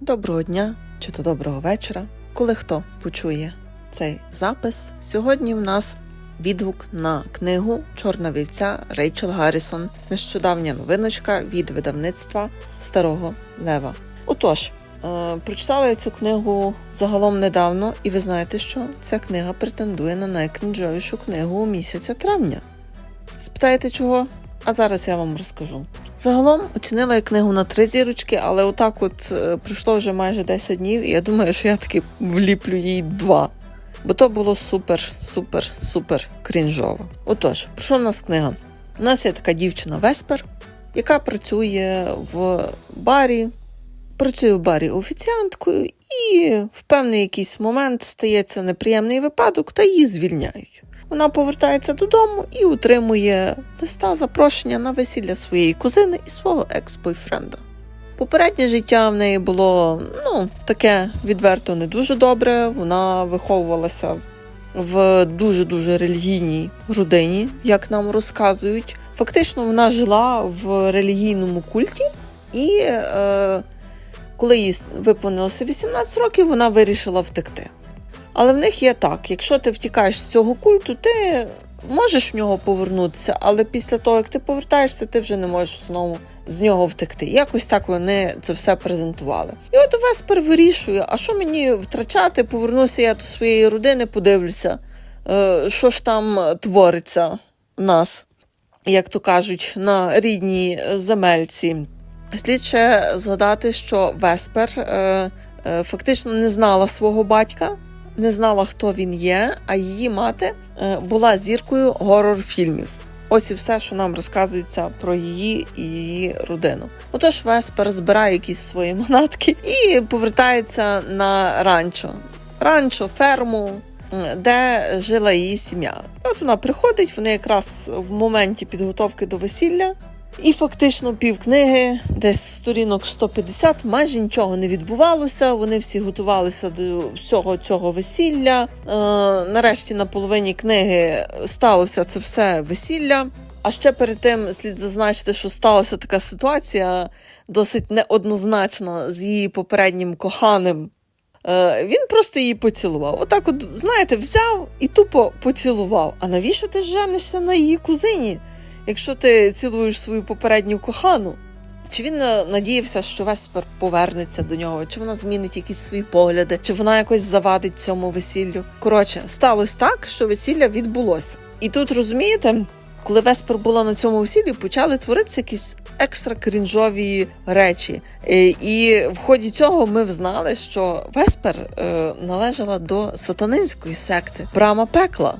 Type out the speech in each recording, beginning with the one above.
Доброго дня чи то доброго вечора, коли хто почує цей запис. Сьогодні в нас відгук на книгу Чорна вівця Рейчел Гаррісон. Нещодавня новиночка від видавництва Старого Лева. Отож, е, прочитала я цю книгу загалом недавно, і ви знаєте, що ця книга претендує на найкнижовішу книгу місяця травня. Спитаєте чого? А зараз я вам розкажу. Загалом оцінила я книгу на три зірочки, але отак от е, пройшло вже майже 10 днів, і я думаю, що я таки вліплю їй два. Бо то було супер, супер, супер крінжово. Отож, про що в нас книга? У нас є така дівчина Веспер, яка працює в барі, працює в барі офіціанткою, і в певний якийсь момент стається неприємний випадок, та її звільняють. Вона повертається додому і утримує листа запрошення на весілля своєї кузини і свого екс-бойфренда. Попереднє життя в неї було ну, таке відверто не дуже добре. Вона виховувалася в дуже-дуже релігійній родині, як нам розказують. Фактично, вона жила в релігійному культі, і е, коли їй виповнилося 18 років, вона вирішила втекти. Але в них є так: якщо ти втікаєш з цього культу, ти можеш в нього повернутися, але після того, як ти повертаєшся, ти вже не можеш знову з нього втекти. Якось так вони це все презентували. І от Веспер вирішує, а що мені втрачати? Повернуся я до своєї родини, подивлюся, е, що ж там твориться в нас, як то кажуть, на рідній земельці. Слід ще згадати, що Веспер е, е, фактично не знала свого батька не знала, хто він є, а її мати е, була зіркою горор-фільмів. Ось і все, що нам розказується про її і її родину. Отож, Веспер збирає якісь свої манатки і повертається на ранчо. Ранчо, ферму, е, де жила її сім'я. От вона приходить, вони якраз в моменті підготовки до весілля. І фактично півкниги, десь сторінок 150, майже нічого не відбувалося. Вони всі готувалися до всього цього весілля. Е, нарешті на половині книги сталося це все весілля. А ще перед тим слід зазначити, що сталася така ситуація досить неоднозначна з її попереднім коханим. Е, він просто її поцілував. Отак, от, знаєте, взяв і тупо поцілував. А навіщо ти женишся на її кузині? Якщо ти цілуєш свою попередню кохану. Чи він надіявся, що Веспер повернеться до нього, чи вона змінить якісь свої погляди, чи вона якось завадить цьому весіллю? Коротше, сталося так, що весілля відбулося. І тут розумієте, коли Веспер була на цьому весіллі, почали творитися якісь екстра крінжові речі. Е, І в ході цього ми взнали, що Веспер е, належала до сатанинської секти Брама Пекла.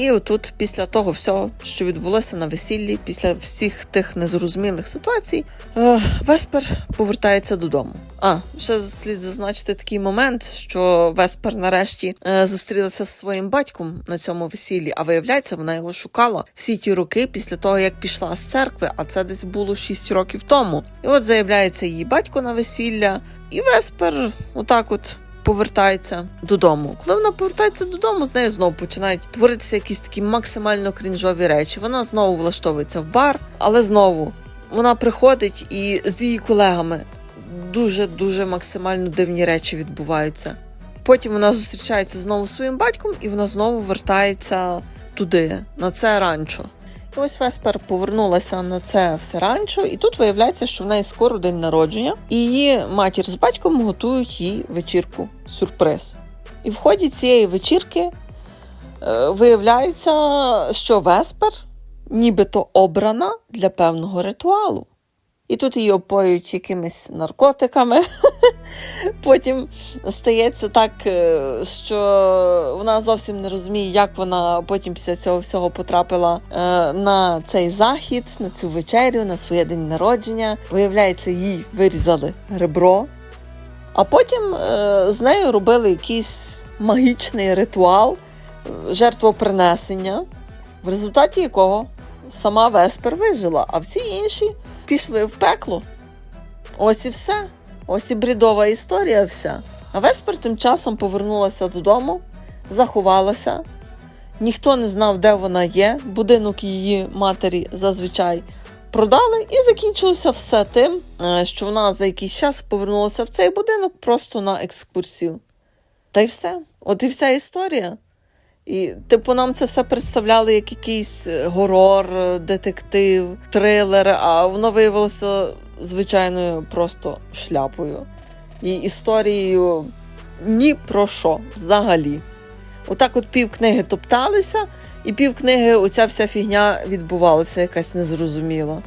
І отут, після того всього, що відбулося на весіллі, після всіх тих незрозумілих ситуацій, е, Веспер повертається додому. А ще слід зазначити такий момент, що Веспер нарешті е, зустрілася з своїм батьком на цьому весіллі. А виявляється, вона його шукала всі ті роки після того, як пішла з церкви, а це десь було 6 років тому. І от заявляється її батько на весілля, і Веспер, отак, от повертається додому. Коли вона повертається додому, з нею знову починають творитися якісь такі максимально крінжові речі. Вона знову влаштовується в бар, але знову вона приходить і з її колегами дуже дуже максимально дивні речі відбуваються. Потім вона зустрічається знову своїм батьком, і вона знову вертається туди, на це ранчо. Ось Веспер повернулася на це все ранчо, і тут виявляється, що в неї скоро день народження, і її матір з батьком готують їй вечірку сюрприз. І в ході цієї вечірки е, виявляється, що Веспер нібито обрана для певного ритуалу. І тут її опоюють якимись наркотиками. Потім стається так, е, що вона зовсім не розуміє, як вона потім після цього всього потрапила е, на цей захід, на цю вечерю, на своє день народження. Виявляється, їй вирізали ребро, а потім е, з нею робили якийсь магічний ритуал жертвопринесення, в результаті якого сама Веспер вижила, а всі інші пішли в пекло. Ось і все. Ось і брідова історія вся. А Веспер тим часом повернулася додому, заховалася. Ніхто не знав, де вона є. Будинок її матері зазвичай продали, і закінчилося все тим, е, що вона за якийсь час повернулася в цей будинок просто на екскурсію. Та й все. От і вся історія. І, типу, нам це все представляли як якийсь е, горор, е, детектив, трилер, а воно виявилося звичайною просто шляпою. І історією ні про що взагалі. Отак от пів книги топталися, і пів книги оця вся фігня відбувалася, якась незрозуміла.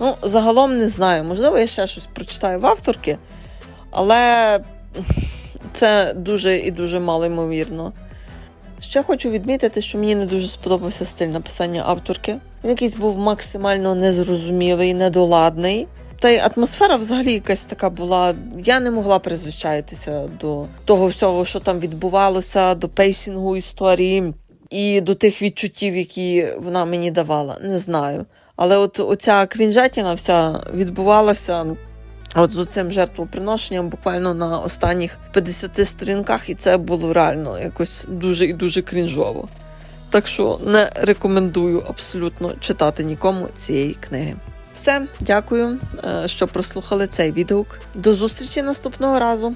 Ну, загалом не знаю. Можливо, я ще щось прочитаю в авторки, але це дуже і дуже мало ймовірно. Ще хочу відмітити, що мені не дуже сподобався стиль написання авторки. Він якийсь був максимально незрозумілий, недоладний. Та й атмосфера взагалі якась така була. Я не могла призвичаїтися до того всього, що там відбувалося, до пейсінгу історії і до тих відчуттів, які вона мені давала. Не знаю. Але от оця крінжатіна вся відбувалася От з оцим жертвоприношенням буквально на останніх 50 сторінках, і це було реально якось дуже і дуже крінжово. Так що не рекомендую абсолютно читати нікому цієї книги. Все, дякую, е, що прослухали цей відгук. До зустрічі наступного разу.